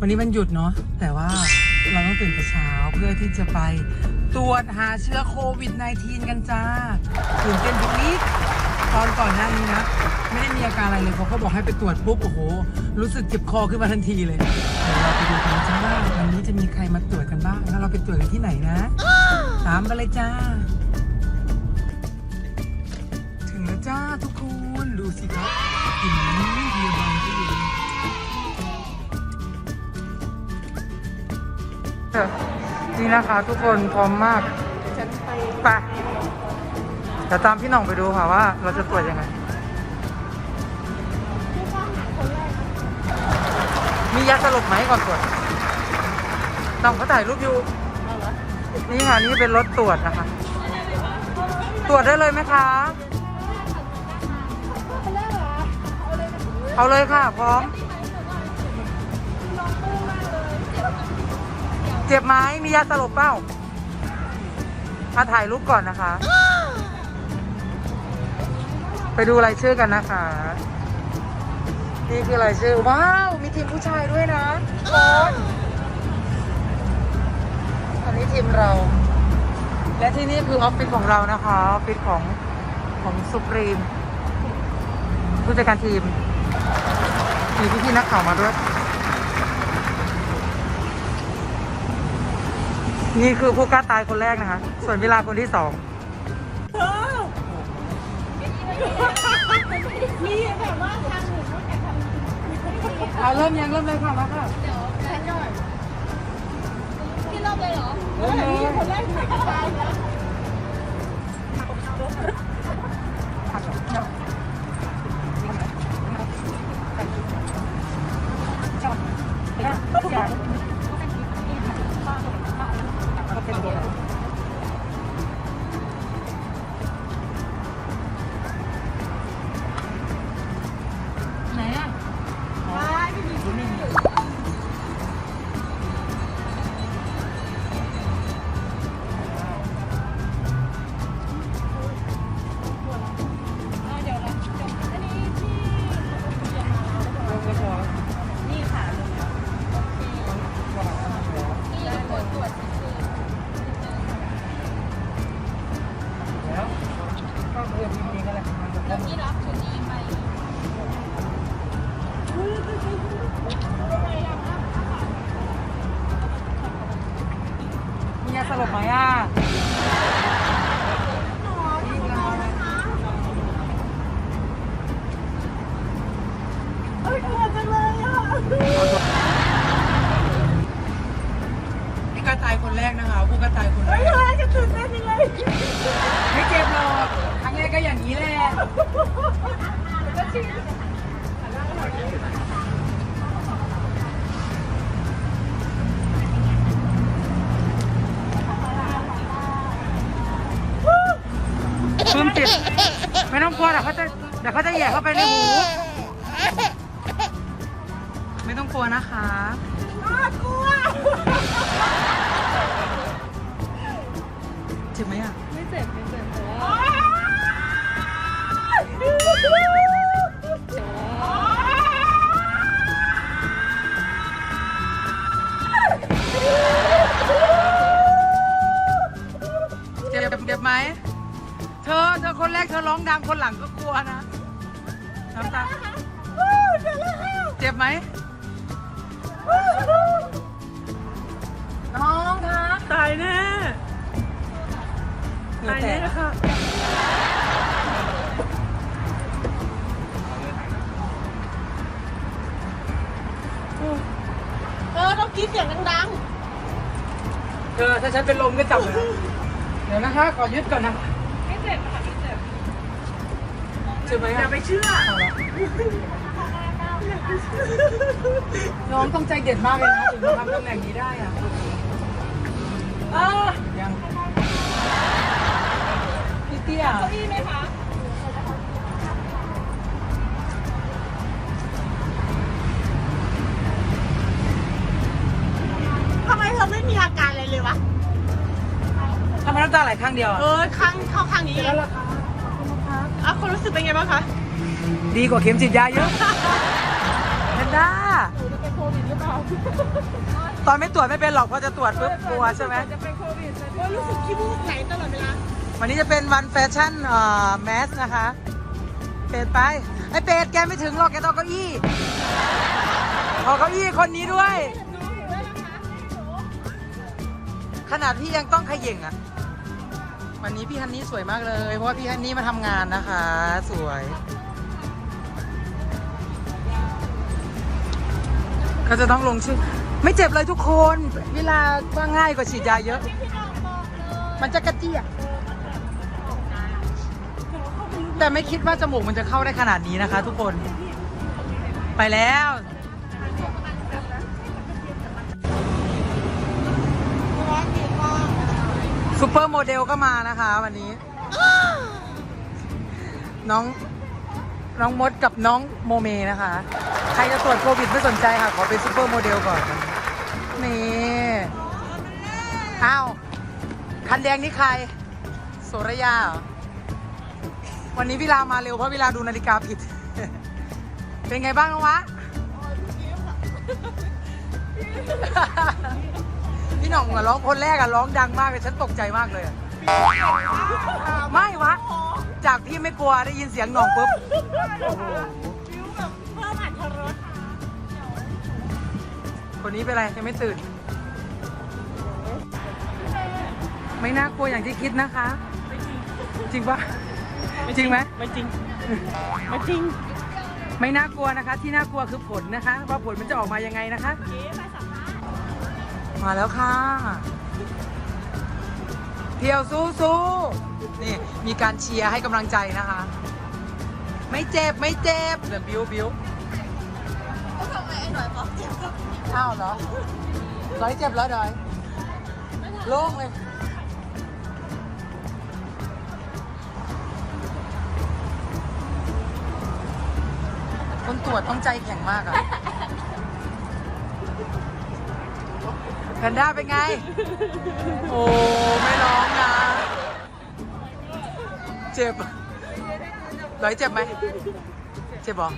วันนี้มันหยุดเนาะแต่ว่าเราต้องตื่นแต่เช้าเพื่อที่จะไปตรวจหาเชื้อโควิด -19 กันจ้าตื่นเต้นทุกนิดตอนก่อนหน้านี้นะไม่ได้มีอาการอะไรเลยเขาบอกให้ไปตรวจปุ๊บโอ้โห รู้สึกเจ็บคอขึ้นมาทันทีเลยเดี๋ยวเราไปดูกันจ้าว่าวันนี้จะมีใครมาตรวจกันบ้างแล้วเราไปตรวจกันที่ไหนนะ ตามไปเลยจ้า ถึงแล้วจ้าทุกคนดูสิครับกลิ่นนี้เดียบางที่อยู่ นี่นะคะทุกคนพร้อมมากไปเดี๋ยวตามพี่หน่องไปดูค่ะว่า เราจะตรวจยังไง มียาสลบไหมก่อนตรวจน้องเขาถ่ายรูปอยู่ นี่ค่ะนี่เป็นรถตรวจนะคะ ตรวจได้เลยไหมคะ เอาเลยค่ะพร้อม เจ็บไหมมียาสลบเปล่ามาถ่ายรูปก่อนนะคะ ไปดูรายชื่อกันนะคะ นี่คือรายชื่อ ว้าว มีทีมผู้ชายด้วยนะทุกคนอันนี้ทีมเรา และที่นี่คือออฟฟิศของเรานะคะออฟฟิศของของสุปรีมผู้จัดการทีม มีพี่ๆนักข่าวมาด้วย นี่คือผู้กล้าตายคนแรกนะคะ ส่วนเวลาคนที่สองมีแบบว่าทางหนูเขาแอบทำเอาเริ่มยังเริ่มเลยค่ะมาค่ะเดี๋ยวแพนหน่อยพี่รอบเลยเหรอเริ่มเลยคนแรกที่กระจายนะไต้องกลัวเดี๋ยวเขาจะเดี๋ยวเขาจะแหย่เข้าไปในหูไม่ต้องกลัวนะคะน่ากลัวเจ็บไหมอะ ไม่เจ็บไม่เจ็บแต่ว่า อร้องดังคนหลังก็กลัวนะน้ำตาเจ็บไหมน้องคะตายแน่เหงื่อแตกค่ะเออต้องกรีดเสียงดังๆเธอถ้าฉันเป็นลมก็จับเลยนะเดี๋ยวนะคะขอยึดก่อนนะไม่เจ็บค่ะ ไม่เจ็บเจ็บไหมอย่าอะไปเชื่อน้องต้องใจเด็ดมากเลยนะถึงจะทำตำแหน่งนี้ได้อะเออยังพี่เตี้ยเก้าอี้ไหมคะทำไมเธอไม่มีอาการอะไรเลยวะทำไมน้ำตาไหลข้างเดียวอะเออข้างเข้าข้างนี้แล้วล่ะ อะคนรู้สึกเป็นไงบ้างคะดีกว่าเข็มฉีดยาเยอะนด้าหนูจะเป็นโควิดหรือเปล่าตอนไม่ตรวจไม่เป็นหรอกพอจะตรวจปุ๊บกลัวใช่ไหมจะเป็นโควิดโอ้ยรู้สึกขี้มูกไหลตลอดเวลาวันนี้จะเป็นวันแฟชั่นเอ่อแมสนะคะเป็ดไปไอ้เป็ดแกไม่ถึงหรอกแกต้องเก้าอี้ขอเก้าอี้คนนี้ด้วยน้องหนูด้วยนะคะขนาดพี่ยังต้องเขย่งอะ วันนี้พี่ฮันนี่สวยมากเลย เพราะว่าพี่ฮันนี่มาทำงานนะคะ สวยก็จะต้องลงชื่อ ไม่เจ็บเลยทุกคน เวลาว่าง่ายกว่าฉีดยาเยอะ มันจะกระเจี๊ยบแต่ไม่คิดว่าจมูกมันจะเข้าได้ขนาดนี้นะคะ ทุกคน ไปแล้ว ซูเปอร์โมเดลก็มานะคะวันนี้ น้อง น้องมดกับน้องโมเมนะคะ ใครจะตรวจโควิดไม่สนใจค่ะ ขอเป็นซูเปอร์โมเดลก่อน นี่อ้าว คันแดงนี่ใครโสระยา วันนี้พี่ลามาเร็วเพราะพี่ลาดูนาฬิกาผิด เป็นไงบ้างน้องวะ พี่หน่องอะร้องคนแรกอะร้องดังมากเลยฉันตกใจมากเลยอะไม่วะ จากพี่ไม่กลัวได้ยินเสียงหน่องปุ๊บ ฟิวแบบเพิ่มอัตรรสคนนี้เป็นไรยังไม่ตื่น ไม่น่ากลัวอย่างที่คิดนะคะ จริงปะจริงไหม ไม่จริง ไม่จริง ไม่น่ากลัวนะคะ ที่น่ากลัวคือผลนะคะ ว่าผลมันจะออกมายังไงนะคะเก๋ไปสัมภาษณ์ มาแล้วค่ะเพียวสู้สู้นี่มีการเชียร์ให้กำลังใจนะคะ ไม่เจ็บไม่เจ็บเดี๋ยวบิ้วบิ้วทำไมไอ้หน่อยบอกเจ็บกับอ้าวเหรอร้อยเจ็บแล้วดอยโล่งเลยคนตรวจต้องใจแข็งมากอะ แพนด้าเป็นไง โอ้ ไม่ร้องนะ เจ็บร้อยเจ็บไหม เจ็บเหรอ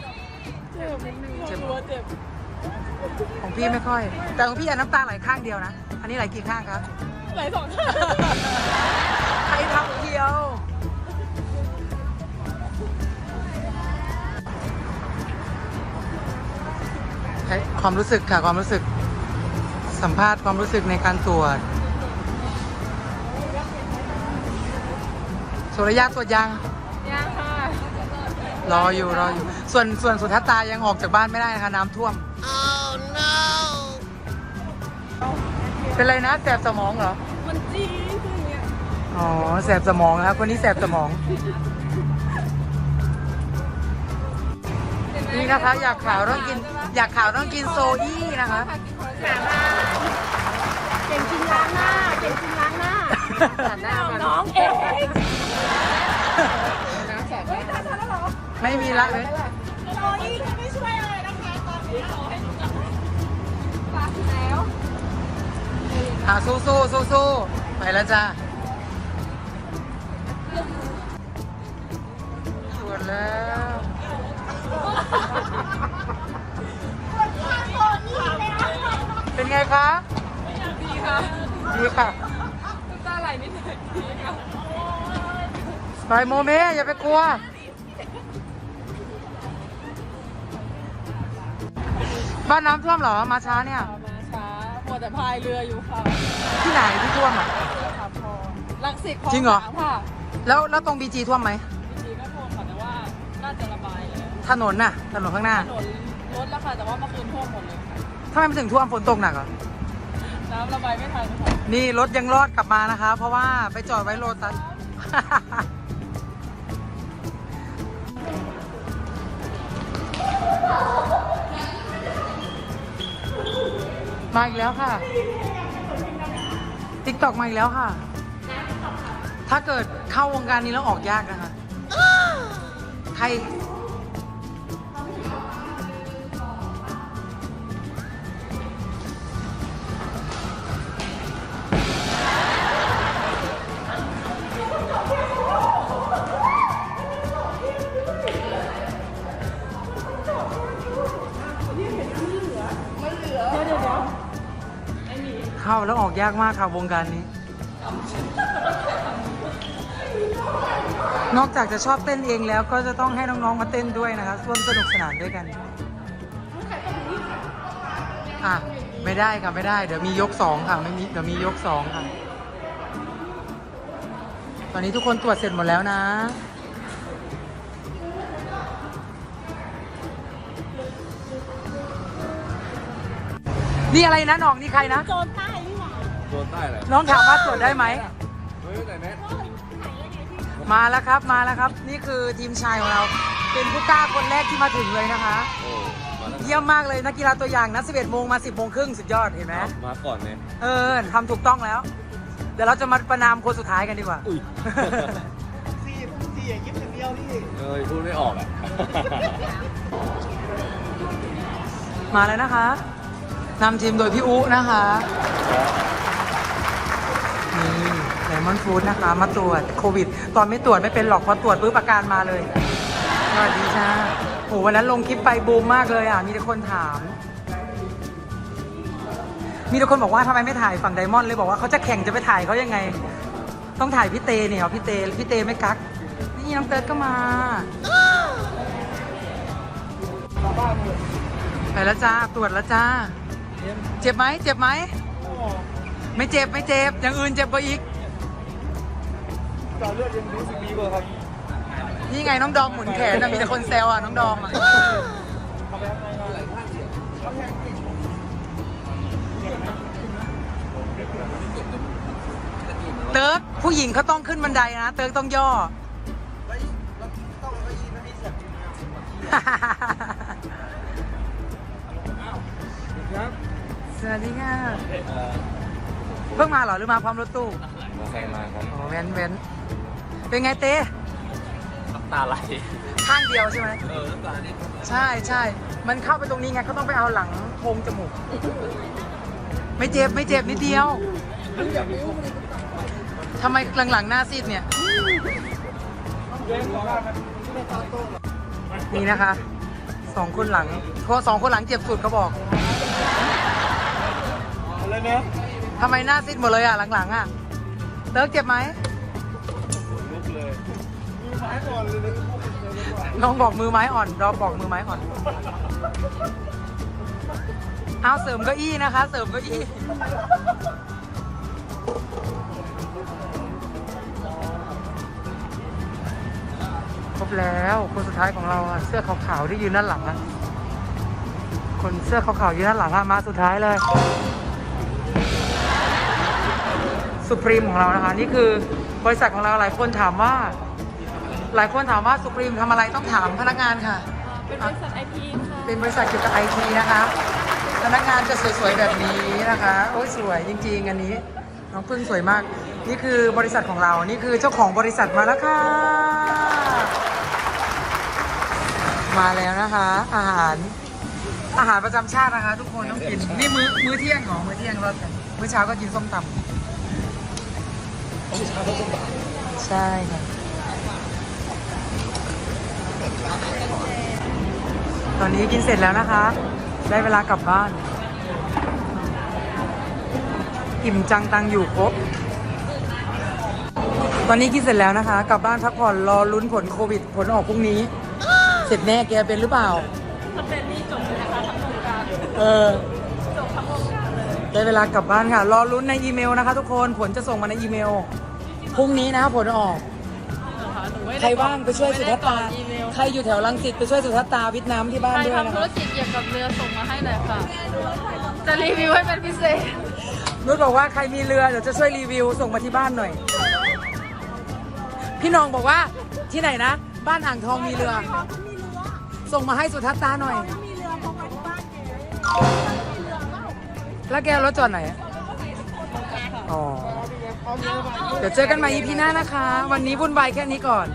เจ็บตัวเจ็บ ของพี่ไม่ค่อย แต่ของพี่อะน้ำตาไหลข้างเดียวนะ อันนี้ไหลกี่ข้างครับ ไหลสองข้าง ใครทำเดียวให้ความรู้สึกค่ะ ความรู้สึก สัมภาษณ์ความรู้สึกในการตรวจสุริยะตรวจยัง ยังค่ะ รออยู่รออยู่ ส่วนส่วนสุทัศตายังออกจากบ้านไม่ได้นะคะน้ำท่วมเป็นไรนะแสบสมองเหรอ มันจีดคืออย่างเงี้ย อ๋อแสบสมองนะครับคนนี้แสบสมอง นี่นะคะอยากขาวต้องกิน อยากขาวต้องกินโซอี้นะคะ หนามาเก่งจริงล้างหน้าเก่งจริงล้างหน้าหน้าน้องเองเฮ้ยตาฉันแล้วเหรอไม่มีละเลยโซอี้ก็ไม่ช่วยอะไรนะคะตอนนี้ขอให้หนูกลับฝากแล้วอะสู้สู้สู้สู้ไปแล้วจ้าตรวจแล้ว ไงคะดีค่ะดีค่ะน้ำตาไหลนิดหน่อยดีค่ะไปโมเมอย่าไปกลัวบ้านน้ำท่วมเหรอมาช้าเนี่ยมาช้ามัวแต่พายเรืออยู่ค่ะที่ไหนที่ท่วมอะค่ะพอลังสิตคลองจริงเหรอสามค่ะแล้วแล้วตรงบีจีท่วมไหมจริงๆก็ท่วมค่ะแต่ว่าน่าจะระบายแล้วถนนน่ะถนนข้างหน้าถนนลดแล้วค่ะแต่ว่าเมื่อคืนท่วมหมดเลยค่ะ ทำไมมันถึงท่วมฝนตกหนักอะ น้ำระบายไม่ทันค่ะนี่รถยังรอดกลับมานะคะ เพราะว่าไปจอดไว้โลตัส มาอีกแล้วค่ะติ๊กตอกมาอีกแล้วค่ะ ถ้าเกิดเข้าวงการนี้แล้วออกยากนะคะ ใคร แล้วออกยากมากค่ะวงการนี้ นอกจากจะชอบเต้นเองแล้วก็จะต้องให้น้องๆมาเต้นด้วยนะคะร่วมสนุกสนานด้วยกันอะไม่ได้ค่ะไม่ได้ เดี๋ยวมียกสองค่ะไม่มีเดี๋ยวมียกสองค่ะ ตอนนี้ทุกคนตรวจเสร็จหมดแล้วนะนี่อะไรนะน้องนี่ใครนะ โจรใต้ โดนใต้เลยน้องถามว่าตรวจได้ไหม เฮ้ยแต่แมสมาแล้วครับมาแล้วครับ นี่คือทีมชายของเรา เป็นผู้กล้าคนแรกที่มาถึงเลยนะคะ โอ้มาแล้วเยี่ยมมากเลยนักกีฬาตัวอย่างนะ11โมงมา 10โมงครึ่งสุดยอดเห็นไหมมาก่อนเลยเออทำถูกต้องแล้ว เดี๋ยวเราจะมาประนามคนสุดท้ายกันดีกว่า อุ้ยสี่สี่อย่างยิ้มอย่างเดียวนี่เอ้ยพูดไม่ออกอะมาแล้วนะคะนำทีมโดยพี่อุนะคะนี่เล มอนฟู้ดนะคะ มาตรวจโควิด ตอนไม่ตรวจไม่เป็นหรอกพอตรวจปุ๊บอาการมาเลยสวัสดีจ้าโหวันนั้นลงคลิปไปบูมมากเลยอะ มีแต่คนถาม มีแต่คนบอกว่าทำไมไม่ถ่ายฝั่งไดมอนด์เลยบอกว่าเขาจะแข่งจะไปถ่ายเขายังไง ต้องถ่ายพี่เตเนี่ยพี่เตพี่เตไม่กัก นี่น้องเติร์ดก็มา ไปแล้วจ้าตรวจแล้วจ้า เจ็บไหมเจ็บไหม ไม่เจ็บไม่เจ็บ อย่างอื่นเจ็บกว่าอีก จอเลือดยังรู้สึกดีกว่าครับนี่ไงน้องดอมหมุนแขนนะมีแต่คนแซวอะน้องดอมอะเอาไปข้างในมาเติร์กผู้หญิงเขาต้องขึ้นบันไดนะ เติร์กต้องย่อต้องเอาอีไม่มีเสียงครับสวัสดีค่ะเพิ่งมาเหรอหรือมาพร้อมรถตู้มาแซงมาครับอ๋อเว้นเว้น เป็นไงเต้น้ำตาไหลข้างเดียวใช่ไหมเออน้ำตานี่ใช่ใช่มันเข้าไปตรงนี้ไงเขาต้องไปเอาหลังโพรงจมูก ไม่เจ็บไม่เจ็บนิดเดียวทำไมหลังๆหน้าซีดเนี่ยนี่นะคะสองคนหลังเพราะสองคนหลังเจ็บสุดเขาบอกอะไรนะทำไมหน้าซีดหมดเลยอะหลังๆอะเติร์กเจ็บไหมลุก เลยมือไม้ก่อนเลยนะน้องบอกมือไม้อ่อนดอมบอกมือไม้อ่อน เอาเสริมเก้าอี้นะคะ เสริมเก้าอี้ครบแล้วคนสุดท้ายของเราอะเสื้อขาวๆที่ยืนด้านหลังอะคนเสื้อขาวๆยืนด้านหลังอะมาสุดท้ายเลยสุพรีมของเรานะคะ นี่คือ บริษัทของเราหลายคนถามว่า หลายคนถามว่าสุพรีมทำอะไรต้องถามพนักงานค่ะ เป็นบริษัทไอทีค่ะ เป็นบริษัทเกี่ยวกับไอทีนะคะ พนักงานจะสวยๆแบบนี้นะคะ โอ้ยสวยจริง ๆ อันนี้ น้องพึ่งสวยมาก นี่คือบริษัทของเรา นี่คือเจ้าของบริษัทมาแล้วค่ะ มาแล้วนะคะ อาหารอาหารประจำชาตินะคะ ทุกคนต้องกิน นี่มื้อมื้อเที่ยงของมื้อเที่ยงเรามื้อเช้าก็กินส้มตำ ใช่ค่ะตอนนี้กินเสร็จแล้วนะคะ ได้เวลากลับบ้าน อิ่มจังตังอยู่ครบ ตอนนี้กินเสร็จแล้วนะคะ กลับบ้านพักผ่อนรอลุ้นผลโควิด ผลออกพรุ่งนี้ เสร็จแน่แกเป็นหรือเปล่าถ้าเป็นนี่จบเลยนะคะทั้งวงการเออจบทั้งวงการเลย ได้เวลากลับบ้านค่ะ รอลุ้นในอีเมลนะคะ ทุกคน ผลจะส่งมาในอีเมล พรุ่งนี้นะผลออก ใครว่างไปช่วยสุทัศตา ใครอยู่แถวรังสิตไปช่วยสุทัศตาวิทย์น้ำที่บ้านใครด้วยนะทำธุรคะกิจเกี่ยวกับเรือส่งมาให้หน่อยค่ะ จะรีวิวให้เป็นพิเศษ นุชบอกว่าใครมีเรือเดี๋ยวจะช่วยรีวิวส่งมาที่บ้านหน่อย พี่น้องบอกว่าที่ไหนนะ บ้านอ่างทองมีเรือ ส่งมาให้สุทัศตาหน่อยมีเรือพกมาที่บ้านเก๋แล้วแกเอารถจอดไหนอะอ๋อ เดี๋ยวเจอกันใหม่ EP หน้านะคะ วันนี้วุ่นวายแค่นี้ก่อน